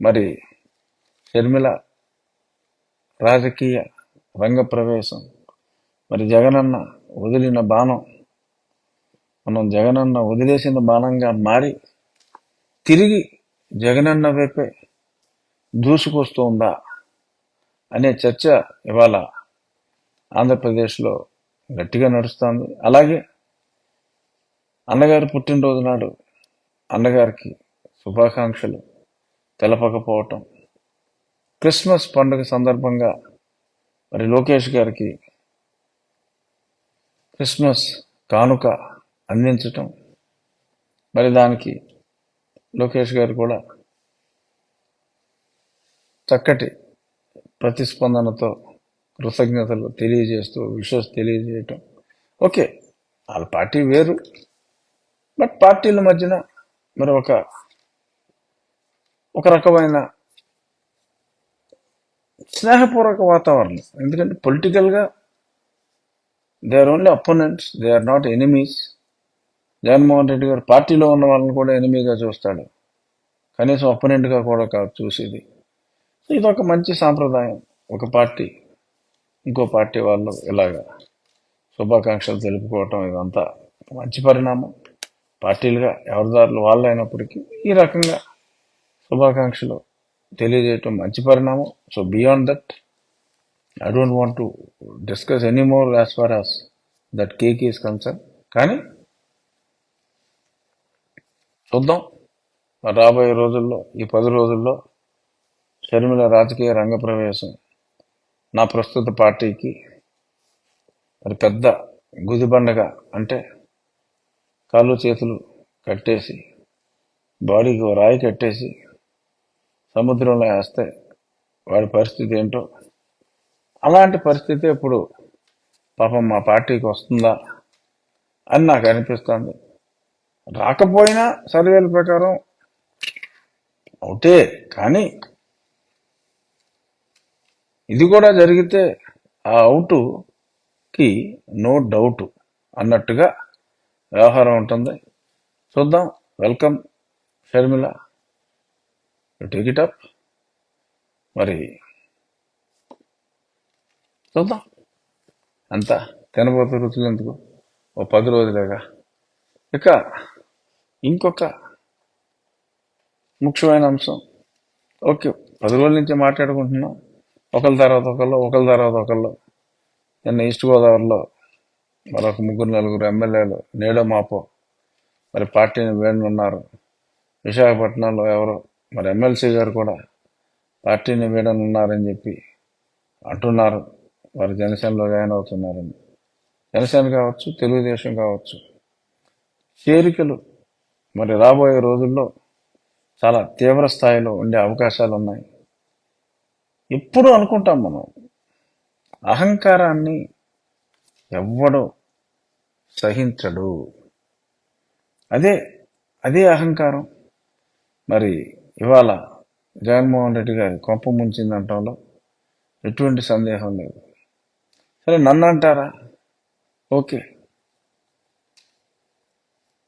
మరి షర్మిల రాజకీయ రంగ ప్రవేశం మరి జగనన్న వదిలిన బాణం మనం జగనన్న వదిలేసిన బాణంగా మారి తిరిగి జగనన్న వైపే దూసుకొస్తుందా అనే చర్చ ఇవాళ ఆంధ్రప్రదేశ్లో గట్టిగా నడుస్తుంది. అలాగే అన్నగారి పుట్టినరోజు నాడు అన్నగారికి శుభాకాంక్షలు. తెలపకపోవటం. క్రిస్మస్ పండుగ సందర్భంగా మరి లోకేష్ గారికి క్రిస్మస్ కానుక అందించటం. మరి దానికి లోకేష్ గారు కూడా చక్కటి ప్రతిస్పందనతో కృతజ్ఞతలు తెలియజేస్తూ విషస్ తెలియజేయటం. ఓకే వాళ్ళ పార్టీ వేరు బట్ పార్టీల మధ్యన మరి ఒక ఒక రకమైన స్నేహపూర్వక వాతావరణం. ఎందుకంటే పొలిటికల్గా they are only opponents they are not enemies. Jaganmohan Reddy గారు పార్టీలో ఉన్న వాళ్ళని కూడా ఎనిమీగా చూస్తాడు. కనీసం అపోనెంట్గా కూడా కాదు చూసేది. సో ఇది ఒక మంచి సాంప్రదాయం ఒక పార్టీ. ఇంకో పార్టీ వాళ్ళు ఇలాగా శుభాకాంక్షలు తెలుపుకోవటం ఇదంతా మంచి పరిణామం. పార్టీలుగా ఎవరిదారులు వాళ్ళు అయినప్పటికీ ఈ రకంగా శుభాకాంక్షలు. తెలియజేయటం మంచి పరిణామం. So beyond that I don't want to discuss any more as far as that case is concern కానీ చూద్దాం. రాబోయే రోజుల్లో ఈ పది రోజుల్లో షర్మిల రాజకీయ రంగ ప్రవేశం నా ప్రస్తుత పార్టీకి మరి పెద్ద గుదిబండగా అంటే కాళ్ళు చేతులు కట్టేసి బాడీకి ఓ రాయి కట్టేసి సముద్రంలో వేస్తే వాడి పరిస్థితి ఏంటో. అలాంటి పరిస్థితి ఇప్పుడు పాపం మా పార్టీకి వస్తుందా అని నాకు అనిపిస్తుంది. రాకపోయినా సర్వేల ప్రకారం అవుతే కానీ ఇది కూడా జరిగితే ఆ అవుటుకి నో డౌట్ అన్నట్టుగా వ్యవహారం ఉంటుంది. చూద్దాం. Welcome Sharmila. Take it up మరి చూద్దాం. అంతా తినబోతు రుచులు ఎందుకు? ఓ పది రోజులేగా. ఇక ఇంకొక ముఖ్యమైన అంశం. ఓకే పది రోజుల నుంచి మాట్లాడుకుంటున్నాం. ఒకరి తర్వాత ఒకళ్ళు ఒకరి తర్వాత ఒకళ్ళు. నిన్న ఈస్ట్ గోదావరిలో మరొక ముగ్గురు నలుగురు ఎమ్మెల్యేలు నేడో మాపో. మరి పార్టీని వేణున్నారు. విశాఖపట్నంలో ఎవరో మరి ఎమ్మెల్సీ గారు కూడా పార్టీని వీడనున్నారని చెప్పి అంటున్నారు. వారు జనసేనలో జాయిన్ అవుతున్నారని. జనసేన కావచ్చు తెలుగుదేశం కావచ్చు. చేరికలు మరి రాబోయే రోజుల్లో చాలా తీవ్ర స్థాయిలో ఉండే అవకాశాలు ఉన్నాయి ఎప్పుడూ అనుకుంటాం మనం అహంకారాన్ని ఎవ్వడు సహించడు. అదే అదే అహంకారం. మరి ఇవాళ జగన్మోహన్ రెడ్డి గారి కొంప ముంచిందంటంలో ఎటువంటి సందేహం లేదు. సరే నన్ను అంటారా ఓకే.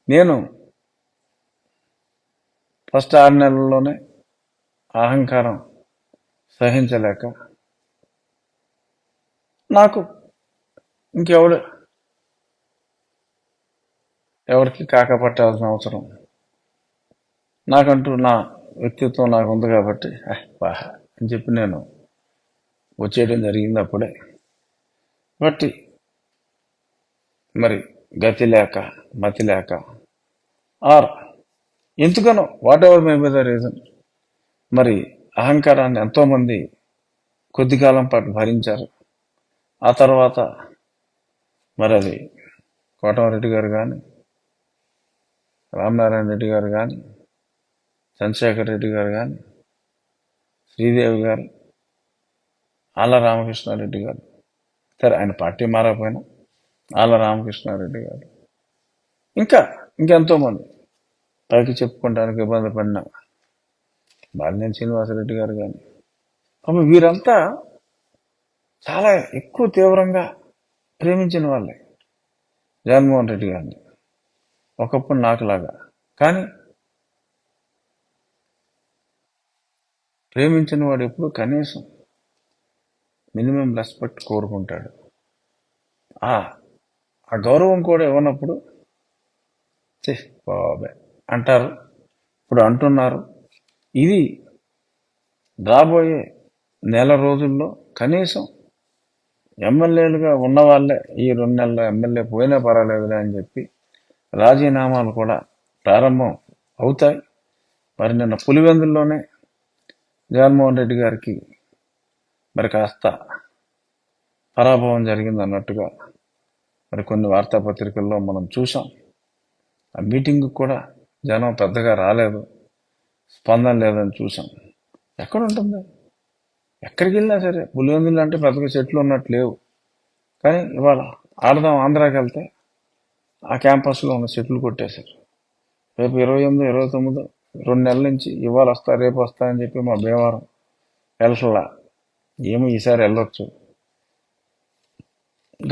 నేను ఫస్ట్ ఆరు నెలల్లోనే అహంకారం సహించలేక నాకు ఇంకెవడు ఎవరికి కాకపట్టాల్సిన అవసరం? నాకంటూ నా వ్యక్తిత్వం నాకు ఉంది కాబట్టి "eh, అని చెప్పి నేను వచ్చేయడం జరిగింది అప్పుడే. బట్టి మరి గతి లేక మతి లేక ఆర్ ఎందుకనో whatever may be the reason మరి అహంకారాన్ని ఎంతోమంది కొద్ది కాలం పాటు భరించారు. ఆ తర్వాత మరి అది కోటమరెడ్డి గారు కానీ రామనారాయణ రెడ్డి గారు కానీ చంద్రశేఖర్ రెడ్డి గారు కానీ శ్రీదేవి గారు ఆళ్ళ రామకృష్ణారెడ్డి గారు సరే ఆయన పార్టీ మారకపోయినా ఆళ్ళ రామకృష్ణారెడ్డి గారు. ఇంకా ఇంకెంతోమంది పైకి చెప్పుకోవడానికి ఇబ్బంది పడిన బాలినేని శ్రీనివాసరెడ్డి గారు కానీ పాపం వీరంతా చాలా ఎక్కువ తీవ్రంగా ప్రేమించిన వాళ్ళే జగన్మోహన్ రెడ్డి గారిని. ఒకప్పుడు నాకులాగా. కానీ ప్రేమించిన వాడు ఎప్పుడు కనీసం మినిమం రెస్పెక్ట్ కోరుకుంటాడు. ఆ ఆ గౌరవం కూడా ఇవ్వనప్పుడు చే బాబే అంటారు. ఇప్పుడు అంటున్నారు ఇది రాబోయే నెల రోజుల్లో కనీసం ఎమ్మెల్యేలుగా ఉన్నవాళ్ళే ఈ రెండు నెలల్లో ఎమ్మెల్యే పోయినా పర్వాలేదులే అని చెప్పి రాజీనామాలు కూడా ప్రారంభం అవుతాయి. మరి నిన్న పులివెందుల్లోనే జగన్మోహన్ రెడ్డి గారికి మరి కాస్త పరాభవం జరిగింది అన్నట్టుగా మరి కొన్ని వార్తాపత్రికల్లో మనం చూసాం ఆ మీటింగ్ కూడా జనం పెద్దగా రాలేదు స్పందన లేదని చూసాం ఎక్కడ ఉంటుంది ఎక్కడికి వెళ్ళినా సరే పులివెందులు అంటే పెద్దగా చెట్లు ఉన్నట్టు లేవు. కానీ ఇవాళ ఆడదాం ఆంధ్రాకి వెళ్తే ఆ క్యాంపస్లో ఉన్న చెట్లు కొట్టేశారు. రేపు ఇరవై ఎనిమిది ఇరవై తొమ్మిదో రెండు నెలల నుంచి ఇవాళ వస్తా రేపు వస్తా అని చెప్పి మా భీమవరం వెళ్ళట్లా ఏమో ఈసారి వెళ్ళొచ్చు.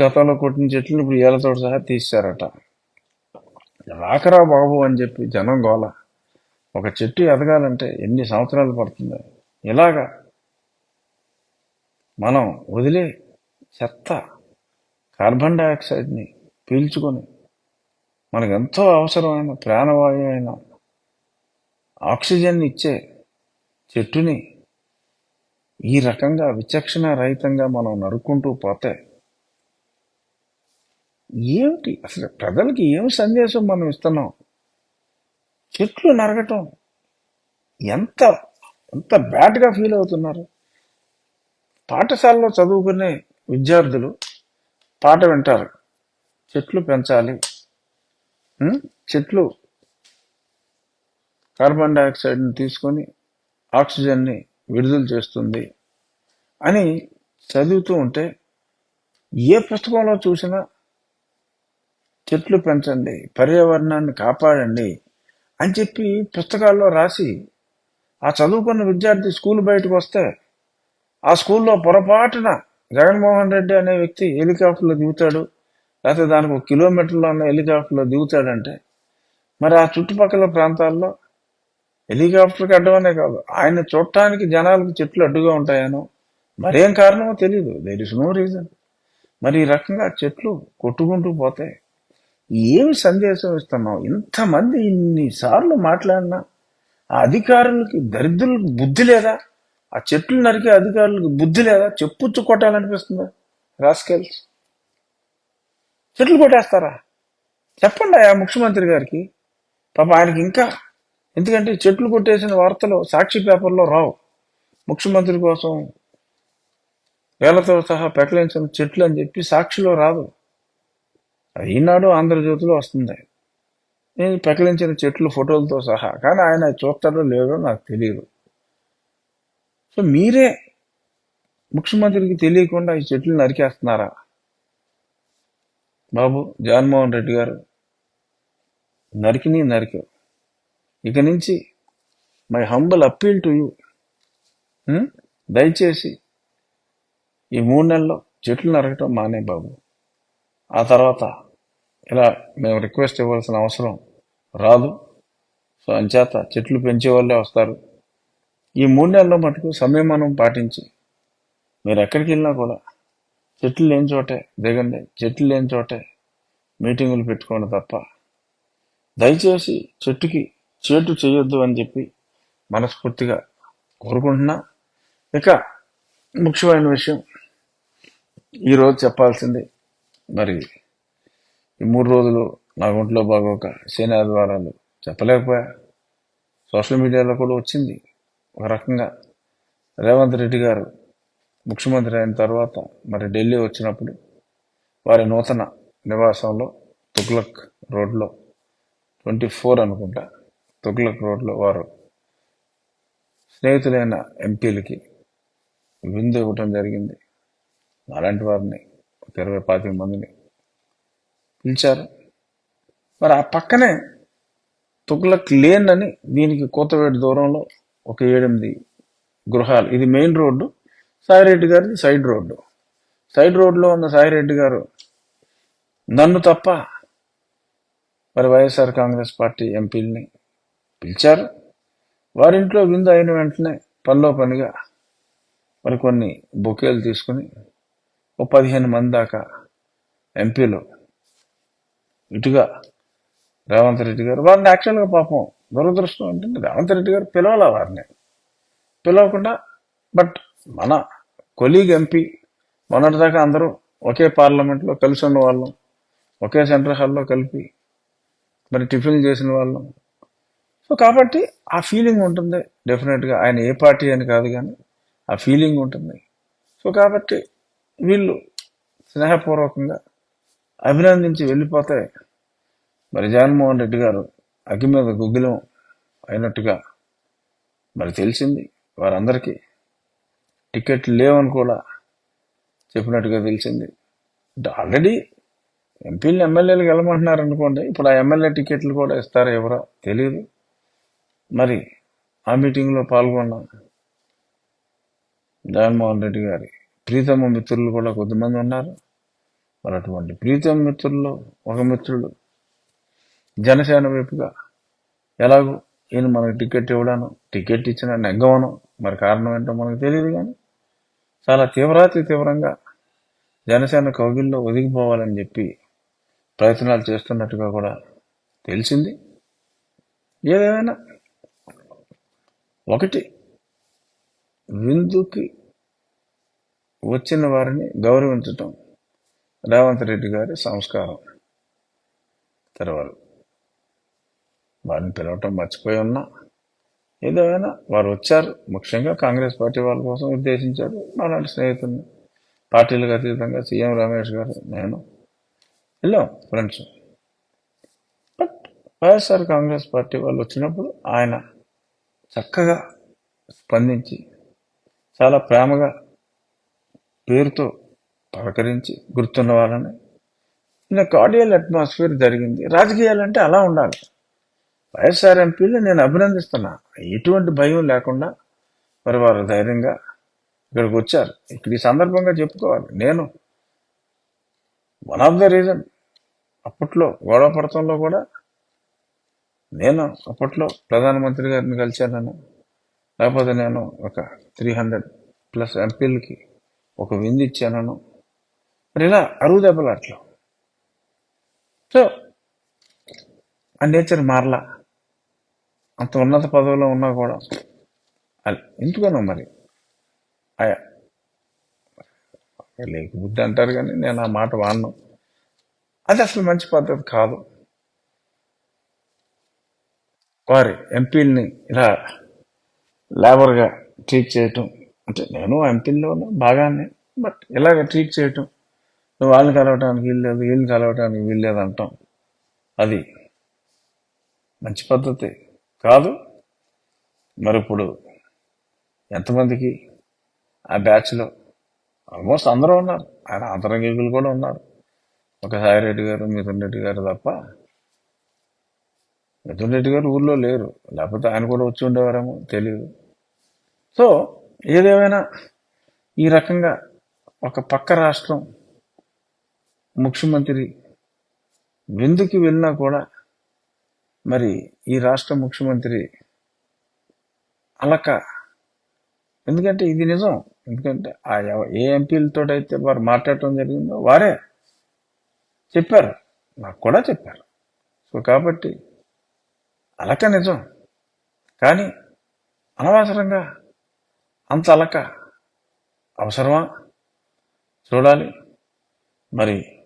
గతంలో కొట్టిన చెట్లు ఇప్పుడు ఏళ్ళతో సహా తీశారట. రాకరా బాబు అని చెప్పి జనం గోల. ఒక చెట్టు ఎదగాలంటే ఎన్ని సంవత్సరాలు పడుతుంది? ఇలాగా మనం వదిలే చెత్త కార్బన్ డైఆక్సైడ్ని పీల్చుకొని మనకు ఎంతో అవసరమైన ప్రాణవాయువు అయిన ఆక్సిజన్ ఇచ్చే చెట్టుని ఈ రకంగా విచక్షణ రహితంగా మనం నరుక్కుంటూ పోతే ఏమిటి? అసలు ప్రజలకి ఏం సందేశం మనం ఇస్తున్నాం? చెట్లు నరగటం ఎంత ఎంత బ్యాడ్గా ఫీల్ అవుతున్నారు? పాఠశాలలో చదువుకునే విద్యార్థులు పాట వింటారు. చెట్లు పెంచాలి. చెట్లు కార్బన్ డైఆక్సైడ్ని తీసుకొని ఆక్సిజన్ని విడుదల చేస్తుంది అని చదువుతూ ఉంటే ఏ పుస్తకంలో చూసినా చెట్లు పెంచండి పర్యావరణాన్ని కాపాడండి అని చెప్పి పుస్తకాల్లో రాసి ఆ చదువుకున్న విద్యార్థి స్కూల్ బయటకు వస్తే ఆ స్కూల్లో పొరపాటున జగన్మోహన్ రెడ్డి అనే వ్యక్తి హెలికాప్టర్లో దిగుతాడు లేకపోతే దానికి ఒక కిలోమీటర్లో ఉన్న హెలికాప్టర్లో దిగుతాడంటే మరి ఆ చుట్టుపక్కల ప్రాంతాల్లో హెలికాప్టర్కి అడ్డమనే కాదు. ఆయన చూడటానికి జనాలకు చెట్లు అడ్డుగా ఉంటాయనో మరేం కారణమో తెలియదు దేర్ ఇస్ నో రీజన్ మరి ఈ రకంగా చెట్లు కొట్టుకుంటూ పోతాయి. ఏమి సందేశం ఇస్తున్నావు? ఇంతమంది ఇన్నిసార్లు మాట్లాడినా ఆ అధికారులకి దరిద్రులకు బుద్ధి లేదా? ఆ చెట్లు నరికే అధికారులకు బుద్ధి లేదా? చెప్పుచ్చు కొట్టాలనిపిస్తుందా? రాస్కెల్స్. చెట్లు కొట్టేస్తారా? చెప్పండి ఆ ముఖ్యమంత్రి గారికి. పాప ఆయనకి ఇంకా ఎందుకంటే చెట్లు కొట్టేసిన వార్తలు సాక్షి పేపర్లో రావు. ముఖ్యమంత్రి కోసం వేలతో సహా పెకలించిన చెట్లు అని చెప్పి సాక్షిలో రాదు. అది ఈనాడు ఆంధ్రజ్యోతిలో వస్తుంది. నేను పెకలించిన చెట్లు ఫోటోలతో సహా కానీ ఆయన చూస్తాడో లేదో నాకు తెలియదు. సో మీరే ముఖ్యమంత్రికి తెలియకుండా ఈ చెట్లు నరికేస్తున్నారా? బాబు జగన్మోహన్ రెడ్డి గారు నరికిని నరికావు ఇక నుంచి my humble appeal to you దయచేసి ఈ మూడు నెలల్లో చెట్లు నరకటం మానే బాబు. ఆ తర్వాత ఇలా మేము రిక్వెస్ట్ ఇవ్వాల్సిన అవసరం రాదు. సో అంచేత చెట్లు పెంచే వాళ్ళే వస్తారు. ఈ మూడు నెలల్లో మటుకు సంయమనం పాటించి మీరు ఎక్కడికి వెళ్ళినా కూడా చెట్లు లేని చోటే దిగండి. చెట్లు లేని చోటే మీటింగులు పెట్టుకోండి తప్ప. దయచేసి చెట్టుకి చేటు చేయొద్దు అని చెప్పి మనస్ఫూర్తిగా కోరుకుంటున్నా. ఇక ముఖ్యమైన విషయం ఈరోజు చెప్పాల్సింది మరి ఈ మూడు రోజులు నా ఒంట్లో బాగోక శని ఆదివారాలు చెప్పలేకపోయా. సోషల్ మీడియాలో కూడా వచ్చింది ఒక రకంగా. రేవంత్ రెడ్డి గారు ముఖ్యమంత్రి అయిన తర్వాత మరి ఢిల్లీ వచ్చినప్పుడు వారి నూతన నివాసంలో తుగ్లక్ రోడ్లో ట్వంటీ ఫోర్ అనుకుంటా తుగ్లక్ రోడ్లో వారు స్నేహితులైన ఎంపీలకి విందు ఇవ్వటం జరిగింది. అలాంటి వారిని ఒక ఇరవై పాతిక మందిని పిలిచారు. మరి ఆ పక్కనే తుగ్లక్ లేన్ అని దీనికి కోతవేటి దూరంలో ఒక ఏడెనిమిది గృహాలు. ఇది మెయిన్ రోడ్డు సాయిరెడ్డి గారిది సైడ్ రోడ్డు. సైడ్ రోడ్లో ఉన్న సాయిరెడ్డి గారు నన్ను తప్ప మరి వైఎస్ఆర్ కాంగ్రెస్ పార్టీ ఎంపీలని పిలిచారు. వారింట్లో విందు అయిన వెంటనే పనిలో పనిగా మరి కొన్ని బొకేలు తీసుకుని ఓ పదిహేను మంది దాకా ఎంపీలు ఇటుగా రేవంత్ రెడ్డి గారు వారిని యాక్చువల్గా పాపం దురదృష్టం ఏంటంటే రేవంత్ రెడ్డి గారు పిలవాల వారిని. పిలవకుండా బట్ మన కొలీగ్ ఎంపీ మొన్నటిదాకా అందరూ ఒకే పార్లమెంట్లో కలిసి ఉన్న వాళ్ళం ఒకే సెంట్రల్ హాల్లో కలిపి మరి టిఫిన్ చేసిన వాళ్ళం సో కాబట్టి ఆ ఫీలింగ్ ఉంటుంది. డెఫినెట్గా ఆయన ఏ పార్టీ అని కాదు కానీ ఆ ఫీలింగ్ ఉంటుంది. సో కాబట్టి వీళ్ళు స్నేహపూర్వకంగా అభినందించి వెళ్ళిపోతే మరి జగన్మోహన్ రెడ్డి గారు అగ్గి మీద గుగ్గిలం అయినట్టుగా మరి తెలిసింది వారందరికీ. టికెట్లు లేవని కూడా చెప్పినట్టుగా తెలిసింది. ఆల్రెడీ ఎంపీలు ఎమ్మెల్యేలు వెళ్ళమంటున్నారు అనుకోండి ఇప్పుడు ఆ ఎమ్మెల్యే టికెట్లు కూడా ఇస్తారో ఎవరో తెలియదు. మరి ఆ మీటింగ్లో పాల్గొన్న జగన్మోహన్ రెడ్డి గారి ప్రీతమ మిత్రులు కూడా కొద్దిమంది ఉన్నారు. మరి అటువంటి ప్రీతమ మిత్రుల్లో ఒక మిత్రుడు జనసేన వైపుగా ఎలాగో ఈయన మనకు టికెట్ ఇవ్వడాను టికెట్ ఇచ్చిన నెగ్గవను మరి కారణం ఏంటో మనకు తెలియదు కానీ చాలా తీవ్రాతి తీవ్రంగా జనసేన కౌగిల్లో ఒదిగిపోవాలని చెప్పి ప్రయత్నాలు చేస్తున్నట్టుగా కూడా తెలిసింది. ఏదేమైనా ఒకటి. విందుకి వచ్చిన వారిని గౌరవించటం. రేవంత్ రెడ్డి గారి సంస్కారం. తెరవారు వారిని పిలవటం మర్చిపోయి ఉన్నా. ఏదేమైనా వారు వచ్చారు. ముఖ్యంగా కాంగ్రెస్ పార్టీ వాళ్ళ కోసం ఉద్దేశించారు. అలాంటి స్నేహితుల్ని. పార్టీలకు అతీతంగా సీఎం రమేష్ గారు నేను. వెళ్ళాం friends. But YSR Congress party వాళ్ళు వచ్చినప్పుడు ఆయన చక్కగా స్పందించి చాలా ప్రేమగా పేరుతో పలకరించి గుర్తున్న వాళ్ళని. ఇలా కార్డియల్ అట్మాస్ఫియర్ జరిగింది. రాజకీయాలంటే అలా ఉండాలి. వైఎస్ఆర్ ఎంపీలు నేను అభినందిస్తున్నా. ఎటువంటి భయం లేకుండా మరి వారు ధైర్యంగా ఇక్కడికి వచ్చారు. ఇక్కడ ఈ సందర్భంగా చెప్పుకోవాలి. నేను వన్ ఆఫ్ ద రీజన్ అప్పట్లో గొడవ పడటంలో కూడా నేను అప్పట్లో ప్రధానమంత్రి గారిని కలిశానని లేకపోతే నేను ఒక త్రీ హండ్రెడ్ ప్లస్ ఎంపీలకి ఒక విందు ఇచ్చానను. మరి ఇలా అరువు అట్లా. సో ఆ నేచర్ మారలా. అంత ఉన్నత పదవిలో ఉన్నా కూడా అది ఎందుకనో మరి? ఆయా లేక బుద్ధి అంటారు కానీ నేను ఆ మాట వాడను. అది అసలు మంచి పద్ధతి కాదు. వారి ఎంపీల్ని ఇలా లేబర్గా ట్రీట్ చేయటం. అంటే నేను ఎంపీల్లో బాగానే బట్ ఇలాగ ట్రీట్ చేయటం? నువ్వు వాళ్ళని కలవటానికి వీల్లేదు వీళ్ళని కలవటానికి వీల్లేదు అంటాం. అది మంచి పద్ధతి కాదు. మరి ఇప్పుడు ఎంతమందికి ఆ బ్యాచ్లో ఆల్మోస్ట్ అందరూ ఉన్నారు. ఆయన అంతరంగికులు కూడా ఉన్నారు. ఒక సాయిరెడ్డి గారు మిథున్ రెడ్డి గారు తప్ప మిథున్ రెడ్డి గారు ఊర్లో లేరు. లేకపోతే ఆయన కూడా వచ్చి ఉండేవారేమో తెలియదు సో ఏదేమైనా ఈ రకంగా ఒక పక్క రాష్ట్రం ముఖ్యమంత్రి విందుకి వెళ్ళినా కూడా మరి ఈ రాష్ట్ర ముఖ్యమంత్రి అలక. ఎందుకంటే ఇది నిజం. ఎందుకంటే ఆ ఎవ- ఏ ఎంపీలతో అయితే వారు మాట్లాడటం జరిగిందో వారే చెప్పారు. నాకు కూడా చెప్పారు. సో కాబట్టి అలక నిజం. కానీ అనవసరంగా అంత అలక అవసరమా? చూడాలి. మరి